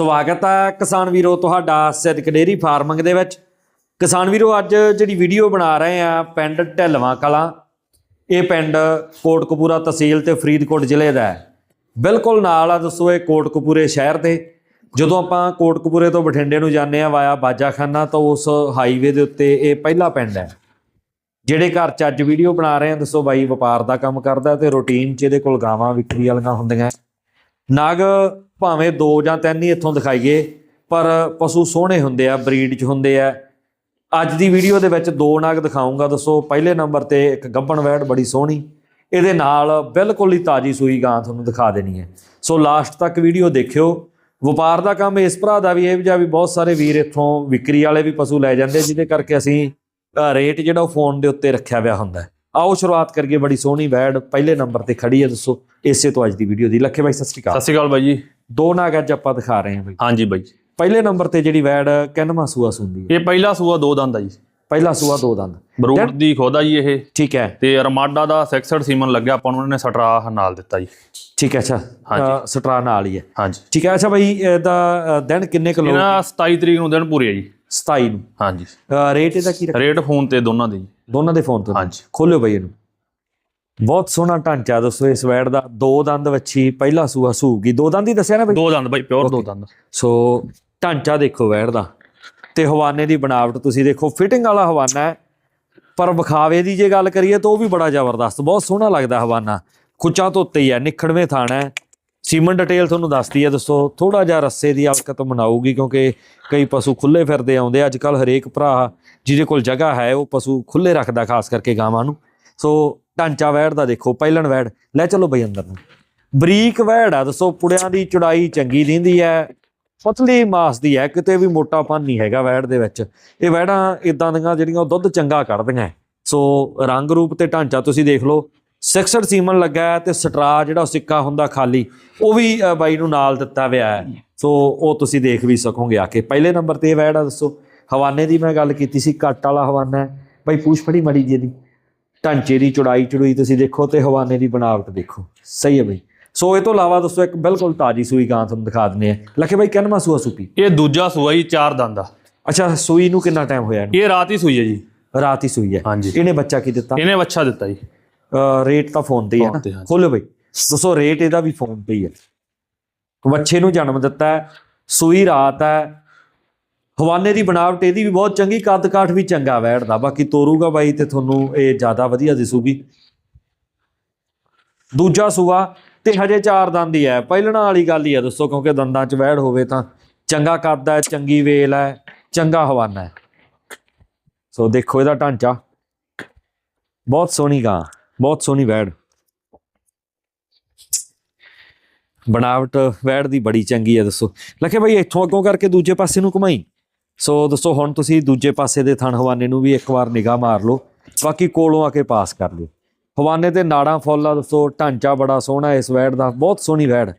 ਸਵਾਗਤ ਹੈ ਕਿਸਾਨ ਵੀਰੋ ਤੁਹਾਡਾ ਸਿੱਧਕ ਡੇਰੀ ਫਾਰਮਿੰਗ ਦੇ ਵਿੱਚ। ਕਿਸਾਨ ਵੀਰੋ, ਅੱਜ ਜਿਹੜੀ ਵੀਡੀਓ ਬਣਾ ਰਹੇ ਆ ਪਿੰਡ ਢਿਲਵਾਂ ਕਲਾਂ, ਇਹ ਪਿੰਡ ਕੋਟਕਪੂਰਾ ਤਹਿਸੀਲ ਤੇ ਫਰੀਦਕੋਟ ਜ਼ਿਲ੍ਹੇ ਦਾ ਹੈ। ਬਿਲਕੁਲ ਨਾਲ ਆ ਦੱਸੋ ਇਹ ਕੋਟਕਪੂਰੇ ਸ਼ਹਿਰ ਦੇ। ਜਦੋਂ ਆਪਾਂ ਕੋਟਕਪੂਰੇ ਤੋਂ ਬਠਿੰਡੇ ਨੂੰ ਜਾਂਦੇ ਆ ਵਾਇਆ ਬਾਜਾਖਾਨਾ, ਤਾਂ ਉਸ ਹਾਈਵੇ ਦੇ ਉੱਤੇ ਇਹ ਪਹਿਲਾ ਪਿੰਡ ਹੈ। ਜਿਹੜੇ ਘਰ 'ਚ ਅੱਜ ਵੀਡੀਓ ਬਣਾ ਰਹੇ ਆ, ਦੱਸੋ ਬਾਈ, ਵਪਾਰ ਦਾ ਕੰਮ ਕਰਦਾ ਤੇ ਰੂਟੀਨ 'ਚ ਇਹਦੇ ਕੋਲ ਗਾਵਾਂ ਵਿਕਰੀ ਵਾਲੀਆਂ ਹੁੰਦੀਆਂ। ਨਾਗ ਭਾਵੇਂ ਦੋ ਜਾਂ ਤਿੰਨ ਹੀ ਇੱਥੋਂ ਦਿਖਾਈਏ, ਪਰ ਪਸ਼ੂ ਸੋਹਣੇ ਹੁੰਦੇ ਆ, ਬਰੀਡ 'ਚ ਹੁੰਦੇ ਆ। ਅੱਜ ਦੀ ਵੀਡੀਓ ਦੇ ਵਿੱਚ ਦੋ ਨਾਗ ਦਿਖਾਉਂਗਾ, ਦੱਸੋ ਪਹਿਲੇ ਨੰਬਰ ਤੇ ਇੱਕ ਗੱਬਣ ਵੈੜ ਬੜੀ ਸੋਹਣੀ, ਇਹਦੇ ਨਾਲ ਬਿਲਕੁਲ ਹੀ ਤਾਜੀ ਸੂਈ ਗਾਂ ਤੁਹਾਨੂੰ ਦਿਖਾ ਦੇਣੀ ਹੈ। ਸੋ ਲਾਸਟ ਤੱਕ ਵੀਡੀਓ ਦੇਖਿਓ। ਵਪਾਰ ਦਾ ਕੰਮ ਇਸ ਭਰਾ ਦਾ ਵੀ, ਇਹ ਜਿਹਾ ਵੀ ਬਹੁਤ ਸਾਰੇ ਵੀਰ ਇੱਥੋਂ ਵਿਕਰੀ ਵਾਲੇ ਵੀ ਪਸ਼ੂ ਲੈ ਜਾਂਦੇ, ਜਿਹਦੇ ਕਰਕੇ ਅਸੀਂ ਰੇਟ ਜਿਹੜਾ ਉਹ ਫੋਨ ਦੇ ਉੱਤੇ ਰੱਖਿਆ ਹੋਇਆ ਹੁੰਦਾ ਆਓ ਸ਼ੁਰੂਆਤ ਕਰੀਏ ਬੜੀ ਸੋਹਣੀ ਵੈੜ, ਪਹਿਲੇ ਨੰਬਰ ਤੇ ਖੜੀ ਹੈ ਦੱਸੋ, ਇਸੇ ਤੋਂ ਅੱਜ ਦੀ ਵੀਡੀਓ ਦੀ। ਲੱਖੇ ਬਾਈ, ਸਤਿ ਸ਼੍ਰੀ ਅਕਾਲ। ਸਤਿ ਸ਼੍ਰੀ ਅਕਾਲ ਬਾਈ ਜੀ। ਦੋ ਨਾਗ ਅੱਜ ਆਪਾਂ ਦਿਖਾ ਰਹੇ ਹਾਂ ਬਾਈ। ਹਾਂਜੀ ਬਾਈ। ਪਹਿਲੇ ਨੰਬਰ ਤੇ ਜਿਹੜੀ ਵੈੜ ਕਿੰਨਵਾਂ ਸੂਆ ਸੁੰਦੀ ਹੈ ਇਹ ਪਹਿਲਾ ਸੂਆ ਦੋ ਦੰਦ ਆ ਜੀ। ਪਹਿਲਾ ਸੂਆ ਦੋ ਦੰਦ। ਬਰੂਟ ਦੀ ਖੋਦਾ ਜੀ ਇਹ। ਠੀਕ ਹੈ। ਤੇ ਅਰਮਾਡਾ ਦਾ 66 ਸੀਮਨ ਲੱਗਿਆ ਆਪਾਂ ਨੂੰ ਉਹਨੇ ਸਟਰਾ ਨਾਲ ਦਿੱਤਾ ਜੀ। ਠੀਕ ਹੈ ਅੱਛਾ। ਸਟਰਾ ਨਾਲ ਹੀ ਹੈ। ਹਾਂਜੀ। ਠੀਕ ਹੈ ਅੱਛਾ ਬਾਈ ਇਹਦਾ ਦਿਨ ਕਿੰਨੇ ਕਿਲੋ ਇਹਨਾਂ 27 ਤਰੀਕ ਨੂੰ ਦਿਨ ਪੂਰੇ ਆ ਜੀ। 27 ਨੂੰ। ਹਾਂਜੀ। ਰੇਟ ਇਹਦਾ ਕੀ ਰੇਟ ਫੋਨ ਤੇ ਦੋਨਾਂ ਦੇ ਜੀ। ਦੋਨਾਂ ਦੇ ਫੋਨ ਤੋਂ? ਹਾਂਜੀ। ਖੋਲਿਓ ਬਾਈ ਇਹਨੂੰ। ਬਹੁਤ ਸੋਹਣਾ ਢਾਂਚਾ ਦੱਸੋ ਇਸ ਵੈੜ ਦਾ ਦੋ ਦੰਦ ਵੱਛੀ ਪਹਿਲਾ ਸੂਆ ਸੂਗੀ ਦੋ ਦੰਦ ਹੀ ਦੱਸਿਆ ਨਾ ਬਾਈ? ਦੋ ਦੰਦ ਬਾਈ ਪਿਓਰ ਦੋ ਦੰਦ। ਸੋ ਢਾਂਚਾ ਦੇਖੋ ਵੈੜ ਦਾ। ਤੇ ਹਵਾਨੇ ਦੀ ਬਣਾਵਟ ਤੁਸੀਂ ਦੇਖੋ ਫਿਟਿੰਗ ਵਾਲਾ ਹਵਾਨਾ ਹੈ। ਪਰ ਵਿਖਾਵੇ ਦੀ ਜੇ ਗੱਲ ਕਰੀਏ ਤਾਂ ਉਹ ਵੀ ਬੜਾ ਜ਼ਬਰਦਸਤ ਬਹੁਤ ਸੋਹਣਾ ਲੱਗਦਾ ਹਵਾਨਾ। ਖੁੱਚਾਂ ਤੋਂ ਉੱਤੇ ਹੀ ਹੈ ਨਿਖੜਵੇਂ ਥਾਣਾ ਹੈ। ਸੀਮਨ ਡਿਟੇਲ ਤੁਹਾਨੂੰ ਦੱਸਦੀ ਹੈ ਦੱਸੋ ਥੋੜਾ ਜਿਹਾ ਰੱਸੇ ਦੀ ਹਲਕਤ ਬਣਾਊਗੀ ਕਿਉਂਕਿ ਕਈ ਪਸ਼ੂ ਖੁੱਲੇ ਫਿਰਦੇ ਆਉਂਦੇ ਅੱਜ ਕੱਲ ਹਰੇਕ ਭਰਾ ਜਿਹਦੇ ਕੋਲ ਜਗ੍ਹਾ ਹੈ ਉਹ ਪਸ਼ੂ ਖੁੱਲੇ ਰੱਖਦਾ ਖਾਸ ਕਰਕੇ ਗਾਵਾਂ ਨੂੰ। ਸੋ ਢਾਂਚਾ ਵੈੜ ਦਾ ਦੇਖੋ, ਪਹਿਲਣ ਵੈੜ। ਲੈ ਚਲੋ ਬਈ ਅੰਦਰ ਨੂੰ। ਬਰੀਕ ਵੈੜ ਆ, ਦੱਸੋ, ਪੁੜਿਆਂ ਦੀ ਚੁੜਾਈ ਚੰਗੀ ਦਿੰਦੀ ਹੈ ਪਤਲੀ ਮਾਸ ਦੀ ਹੈ ਕਿਤੇ ਵੀ ਮੋਟਾਪਨ ਨਹੀਂ ਹੈਗਾ ਵੈੜ ਦੇ ਵਿੱਚ। ਇਹ ਵੈੜਾਂ ਇਦਾਂ ਦੀਆਂ ਜਿਹੜੀਆਂ ਉਹ ਦੁੱਧ ਚੰਗਾ ਕੱਢਦੀਆਂ ਸੋ ਰੰਗ ਰੂਪ ਤੇ ਢਾਂਚਾ ਤੁਸੀਂ ਦੇਖ ਲਓ। 66 ਸੀਮਨ ਲੱਗਾ ਹੈ ਤੇ ਸਟਰਾ ਜਿਹੜਾ ਉਹ ਸਿੱਕਾ ਹੁੰਦਾ ਖਾਲੀ, ਉਹ ਵੀ ਬਾਈ ਨੂੰ ਨਾਲ ਦਿੱਤਾ ਹੋਇਆ ਹੈ ਸੋ ਉਹ ਤੁਸੀਂ ਦੇਖ ਵੀ ਸਕੋਗੇ ਆ ਕੇ। ਪਹਿਲੇ ਨੰਬਰ ਤੇ ਇਹ ਵੈੜ ਆ, ਦੱਸੋ। ਹਵਾਨੇ ਦੀ ਮੈਂ ਗੱਲ ਕੀਤੀ ਸੀ ਕੱਟ ਵਾਲਾ ਹਵਾਨਾ ਹੈ ਬਾਈ, ਪੂਛ ਫੜੀ ਮੜੀ ਜੀ ਦੀ ਢਾਂਚੇ ਦੀ ਚੌੜਾਈ ਚੜੂਈ ਤੁਸੀਂ ਦੇਖੋ ਤੇ ਹਵਾਨੇ ਦੀ ਬਣਾਵਟ ਦੇਖੋ। ਸਹੀ ਹੈ ਬਈ। ਸੋ ਇਹ ਤੋਂ ਇਲਾਵਾ ਦੋਸਤੋ ਇੱਕ ਬਿਲਕੁਲ ਤਾਜੀ ਸੂਈ ਗਾਂ ਤੁਹਾਨੂੰ ਦਿਖਾ ਦਿੰਦੇ ਆ ਲੱਖੇ ਬਾਈ ਕਿੰਨਵਾਂ ਸੂਆ ਸੂਪੀ? ਇਹ ਦੂਜਾ ਸੂਆ ਜੀ ਚਾਰ ਦੰਦ ਆ। ਅੱਛਾ ਸੂਈ ਨੂੰ ਕਿੰਨਾ ਟਾਈਮ ਹੋਇਆ ਇਹਨੂੰ? ਇਹ ਰਾਤ ਹੀ ਸੂਈ ਹੈ ਜੀ। ਰਾਤ ਹੀ ਸੂਈ ਹੈ। ਹਾਂਜੀ। ਇਹਨੇ ਬੱਚਾ ਕੀ ਦਿੱਤਾ? ਇਹਨੇ ਬੱਚਾ ਦਿੱਤਾ ਜੀ। ਰੇਟ ਤਾਂ ਫੋਨ ਤੇ ਹੀ ਹੈ। ਖੋਲੋ ਬਈ। ਦੋਸਤੋ ਰੇਟ ਇਹਦਾ ਵੀ ਫੋਨ ਤੇ ਹੀ ਹੈ। ਬੱਚੇ ਨੂੰ ਜਨਮ ਦਿੱਤਾ ਸੂਈ ਰਾਤ ਹੈ। ਹਵਾਨੇ ਦੀ ਬਣਾਵਟ ਇਹਦੀ ਵੀ ਬਹੁਤ ਚੰਗੀ ਕੱਦ ਕਾਠ ਵੀ ਚੰਗਾ ਵੈੜ ਦਾ ਬਾਕੀ ਤੋਰੂਗਾ ਬਾਈ ਤੇ ਤੁਹਾਨੂੰ ਇਹ ਜ਼ਿਆਦਾ ਵਧੀਆ ਦਿਸੂਗੀ। ਦੂਜਾ ਸੂਆ, ਤੇ ਹਜੇ ਚਾਰ ਦੰਦ ਹੀ ਹੈ। ਪਹਿਲਣਾ ਵਾਲੀ ਗੱਲ ਹੀ ਹੈ ਦੋਸਤੋ, ਕਿਉਂਕਿ ਦੰਦਾਂ 'ਚ ਵੈੜ ਹੋਵੇ ਤਾਂ ਚੰਗਾ ਕੱਦ ਹੈ, ਚੰਗੀ ਵੇਲ ਹੈ, ਚੰਗਾ ਹਵਾਨਾ ਹੈ। ਸੋ ਦੇਖੋ ਇਹਦਾ ਢਾਂਚਾ। ਬਹੁਤ ਸੋਹਣੀ ਗਾਂ, ਬਹੁਤ ਸੋਹਣੀ ਵੈੜ। ਬਣਾਵਟ ਵੈੜ ਦੀ ਬੜੀ ਚੰਗੀ ਹੈ ਦੱਸੋ ਲੱਖੇ ਭਾਈ ਇੱਥੋਂ ਅੱਗੋਂ ਕਰਕੇ ਦੂਜੇ ਪਾਸੇ ਨੂੰ ਘੁਮਾਈ। ਸੋ ਦੱਸੋ ਹੁਣ ਤੁਸੀਂ ਦੂਜੇ ਪਾਸੇ ਦੇ ਥਣ ਹਵਾਨੇ ਨੂੰ ਵੀ ਇੱਕ ਵਾਰ ਨਿਗਾਹ ਮਾਰ ਲਓ ਬਾਕੀ ਕੋਲੋਂ ਆ ਕੇ ਪਾਸ ਕਰ ਲਿਓ। ਹਵਾਨੇ ਤੇ ਨਾੜਾਂ ਫੁੱਲ ਆ ਦੱਸੋ ਢਾਂਚਾ ਬੜਾ ਸੋਹਣਾ ਇਸ ਵੈੜ ਦਾ ਬਹੁਤ ਸੋਹਣੀ ਵੈੜ।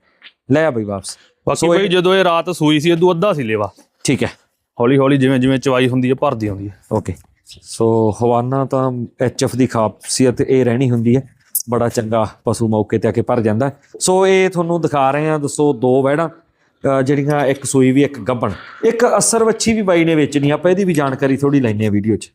ਲੈ ਆ ਬਈ ਵਾਪਸ। ਬਾਕੀ ਬਾਈ ਜਦੋਂ ਇਹ ਰਾਤ ਸੂਈ ਸੀ ਇਦੋਂ ਅੱਧਾ ਸੀ ਲੇਵਾ। ਠੀਕ ਹੈ। ਹੌਲੀ ਹੌਲੀ ਜਿਵੇਂ ਜਿਵੇਂ ਚਵਾਈ ਹੁੰਦੀ ਹੈ ਭਰਦੀ ਆਉਂਦੀ ਹੈ। ਓਕੇ। ਸੋ ਹਵਾਨਾ ਤਾਂ ਐਚਐਫ ਦੀ ਖਾਸੀਅਤ ਇਹ ਰਹਿਣੀ ਹੁੰਦੀ ਹੈ। ਬੜਾ ਚੰਗਾ ਪਸ਼ੂ ਮੌਕੇ ਤੇ ਆ ਕੇ ਭਰ ਜਾਂਦਾ। ਸੋ ਇਹ ਤੁਹਾਨੂੰ ਦਿਖਾ ਰਹੇ ਆ ਦੱਸੋ ਦੋ ਵੈੜਾਂ। ਜਿਹੜੀਆਂ ਇੱਕ ਸੂਈ ਵੀ ਇੱਕ ਗੱਬਣ ਇੱਕ ਅਸਰ ਵੱਛੀ ਵੀ ਬਾਈ ਨੇ ਵੇਚਣੀ ਆਪਾਂ ਇਹਦੀ ਵੀ ਜਾਣਕਾਰੀ ਥੋੜੀ ਲੈਣੇ ਆ ਵੀਡੀਓ 'ਚ।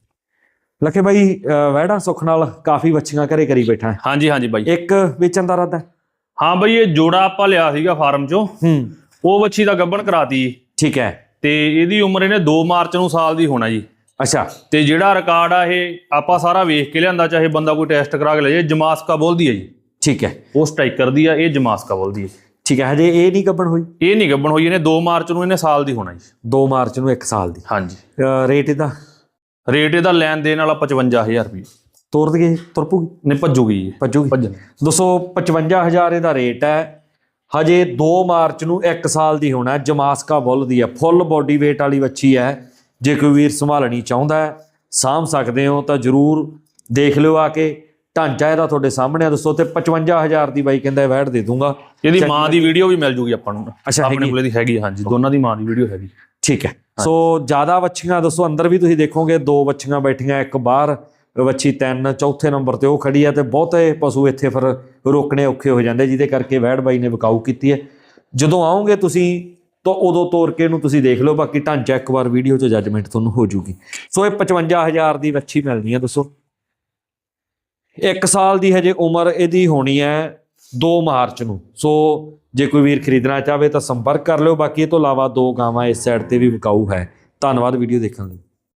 ਲਖੇ ਬਾਈ ਵੈੜਾਂ ਸੁੱਖ ਨਾਲ ਕਾਫੀ ਵੱਛੀਆਂ ਘਰੇ ਕਰੀ ਬੈਠਾ ਹੈ। ਹਾਂਜੀ ਹਾਂਜੀ ਬਾਈ। ਇੱਕ ਵੇਚਣ ਦਾ ਇਰਾਦਾ ਹੈ? ਬਾਈ ਇਹ ਜੋੜਾ ਆਪਾਂ ਲਿਆ ਸੀਗਾ ਫਾਰਮ ਚੋਂ। ਹੂੰ। ਉਹ ਵੱਛੀ ਦਾ ਗੱਭਣ ਕਰਾਤੀ। ਠੀਕ ਹੈ। ਤੇ ਇਹਦੀ ਉਮਰ ਇਹਨੇ 2 ਮਾਰਚ ਨੂੰ ਸਾਲ ਦੀ ਹੋਣਾ ਜੀ। ਅੱਛਾ। ਤੇ ਜਿਹੜਾ ਰਿਕਾਰਡ ਆ ਇਹ ਆਪਾਂ ਸਾਰਾ ਵੇਖ ਕੇ ਲਿਆਂਦਾ ਚਾਹੇ ਬੰਦਾ ਕੋਈ ਟੈਸਟ ਕਰਾ ਕੇ ਲੈ ਜਾਏ ਜਮਾਸਕਾ ਬੋਲਦੀ ਹੈ ਜੀ। ਠੀਕ ਹੈ। ਉਹ ਸਟ੍ਰਾਈਕਰ ਦੀ ਆ ਇਹ ਜਮਾਸਕਾ ਬੋਲਦੀ ਹੈ। ਠੀਕ ਹੈ ਹਜੇ ਇਹ ਨਹੀਂ ਗੱਬਣ ਹੋਈ? ਇਹ ਨਹੀਂ ਗੱਭਣ ਹੋਈ ਇਹਨੇ 2 ਮਾਰਚ ਨੂੰ ਇਹਨੇ ਸਾਲ ਦੀ ਹੋਣਾ ਜੀ। 2 ਮਾਰਚ ਨੂੰ 1 ਸਾਲ ਦੀ। ਹਾਂਜੀ। ਰੇਟ ਇਹਦਾ? ਰੇਟ ਇਹਦਾ ਲੈਣ ਦੇਣ ਵਾਲਾ 55000 ਰੁਪਏ। ਤੋਰ ਦਈਏ ਤੁਰ ਪੂਗੀ ਨੇ ਭੱਜੂਗੀ? ਭੱਜੂਗੀ ਭੱਜਣ 255,000 ਇਹਦਾ ਰੇਟ ਹੈ। ਹਜੇ 2 ਮਾਰਚ ਨੂੰ 1 ਸਾਲ ਦੀ ਹੋਣਾ। ਜਮਾਸਕਾ ਬੁੱਲ ਦੀ ਹੈ। ਫੁੱਲ ਬੋਡੀ weight ਵਾਲੀ ਵੱਛੀ ਹੈ। ਜੇ ਕੋਈ ਵੀਰ ਸੰਭਾਲਣੀ ਚਾਹੁੰਦਾ ਹੈ ਸਾਂਭ ਸਕਦੇ ਹੋ ਤਾਂ ਜਰੂਰ ਦੇਖ ਲਿਓ ਆ ਕੇ। ਢਾਂਚਾ ਇਹਦਾ ਤੁਹਾਡੇ ਸਾਹਮਣੇ ਆ ਦੋਸਤੋ ਤੇ 55000 ਦੀ ਬਾਈ ਕਹਿੰਦਾ ਵੈਟ ਦੇ ਦੂੰਗਾ। ਇਹਦੀ ਮਾਂ ਦੀ ਵੀਡੀਓ ਵੀ ਮਿਲ ਜੂਗੀ ਆਪਾਂ ਨੂੰ। ਆਪਣੇ ਕੋਲੇ ਦੀ ਹੈਗੀ ਹਾਂਜੀ ਦੋਨਾਂ ਦੀ ਮਾਂ ਦੀ ਵੀਡੀਓ ਹੈਗੀ। ਠੀਕ ਹੈ। ਸੋ ਜ਼ਿਆਦਾ ਵੱਛੀਆਂ ਦੱਸੋ ਅੰਦਰ ਵੀ ਤੁਸੀਂ ਦੇਖੋਗੇ ਦੋ ਵੱਛੀਆਂ ਬੈਠੀਆਂ ਇੱਕ ਬਾਹਰ ਵੱਛੀ ਤਿੰਨ ਚੌਥੇ ਨੰਬਰ ਤੇ ਉਹ ਖੜੀ ਆ ਤੇ ਬਹੁਤੇ ਪਸ਼ੂ ਇੱਥੇ ਫਿਰ ਰੋਕਣੇ ਔਖੇ ਹੋ ਜਾਂਦੇ ਜਿਹਦੇ ਕਰਕੇ ਵੈੜ ਬਾਈ ਨੇ ਵਿਕਾਊ ਕੀਤੀ ਹੈ। ਜਦੋਂ ਆਓਗੇ ਤੁਸੀਂ ਤਾਂ ਉਦੋਂ ਤੋਰ ਕੇ ਇਹਨੂੰ ਤੁਸੀਂ ਦੇਖ ਲਓ ਬਾਕੀ ਢਾਂਚਾ ਇੱਕ ਵਾਰ ਵੀਡੀਓ 'ਚ ਜੱਜਮੈਂਟ ਤੁਹਾਨੂੰ ਹੋ ਜੂਗੀ। ਸੋ ਇਹ 55000 ਦੀ ਵੱਛੀ ਮਿਲਣੀ ਆ ਦੱਸੋ। ਇੱਕ ਸਾਲ ਦੀ ਹਜੇ ਉਮਰ ਇਹਦੀ ਹੋਣੀ ਹੈ 2 ਮਾਰਚ ਨੂੰ। ਸੋ ਜੇ ਕੋਈ ਵੀਰ ਖਰੀਦਣਾ ਚਾਹਵੇ ਤਾਂ ਸੰਪਰਕ ਕਰ ਲਿਓ। ਬਾਕੀ ਇਹ ਤੋਂ ਇਲਾਵਾ ਦੋ ਗਾਵਾਂ ਇਸ ਸਾਈਡ ਤੇ ਵੀ ਵਿਕਾਊ ਹੈ। ਧੰਨਵਾਦ ਵੀਡੀਓ ਦੇਖਣ ਲਈ।